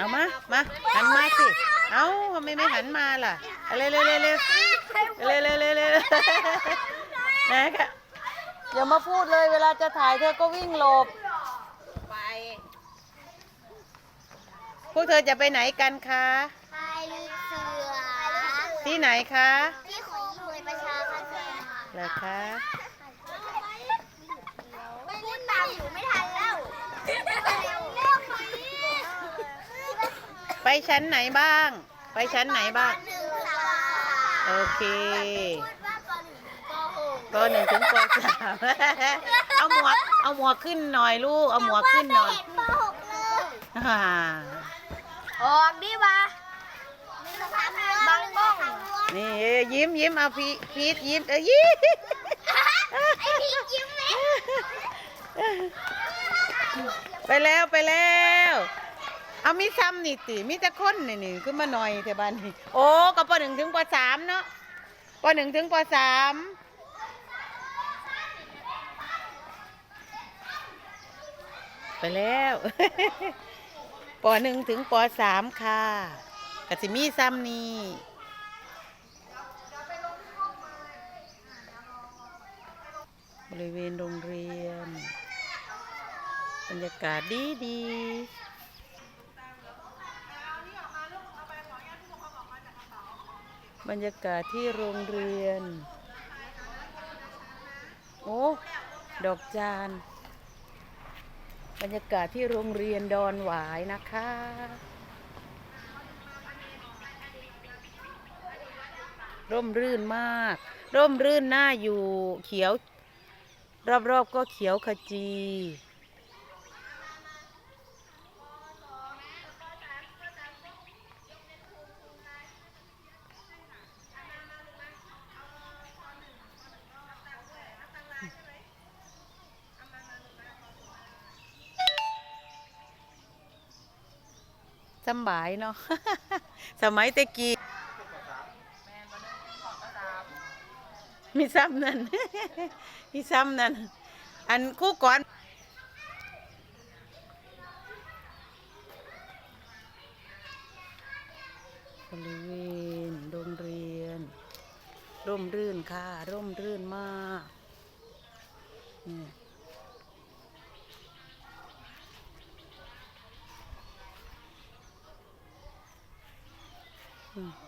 มา หันมาสิ เอ้าทำไมไม่หันมาล่ะ เร็วเร็วเร็วเร็วเร็วเร็วเร็วเร็วนะคะอย่ามาพูดเลยเวลาจะถ่ายเธอก็วิ่งหลบ ไป พวกเธอจะไปไหนกันคะพายเรือเสือ ที่ไหนคะ ที่ของหน่วยประชาพัฒน์เหรอคะ ไม่พูดตามอยู่ไม่ทันแล้วเร็วเร็วไหม ไปชั้นไหนบ้าง ไปชั้นไหนบ้างหนึ่งสามโอเคพูดว่าปหนึ่งถึงปหกปหนึ่งถึงปสามเอาหมวกเอาหมวกขึ้นหน่อยลูก เอาหมวกขึ้นหน่อยเห็นปหกเลยอ่าออกดิวะบางบ้องนี่ยิ้มยิ้มเอาพีพีทยิ้มเอ้ยยิ้มไอพี่ยิ้มไหมไปแล้วไปแล้ว เอามีซ้ำนี่ติมีแต่คนนี่นี่ขึ้นมาหน่อยแต่บ้านนี่โอ้ก็ปหนึ่งถึงปสามเนาะปหนึ่งถึงปสามไปแล้วปหนึ่งถึงปสามค่ะกสิมีซ้ำนี่บริเวณโรงเรียน บรรยากาศดีดี บรรยากาศที่โรงเรียน โอ้ ดอกจาน บรรยากาศที่โรงเรียนดอนหวายนะคะ ร่มรื่นมาก ร่มรื่นน่าอยู่เขียว รอบๆก็เขียวขจี สำบายเนาะ สมัยตะกี้มีซ้ำนั่น มีซ้ำนั่น อันคู่ก่อนบริเวณโรงเรียน ร่มรื่นค่ะ ร่มรื่นมาก นี่ Hmm.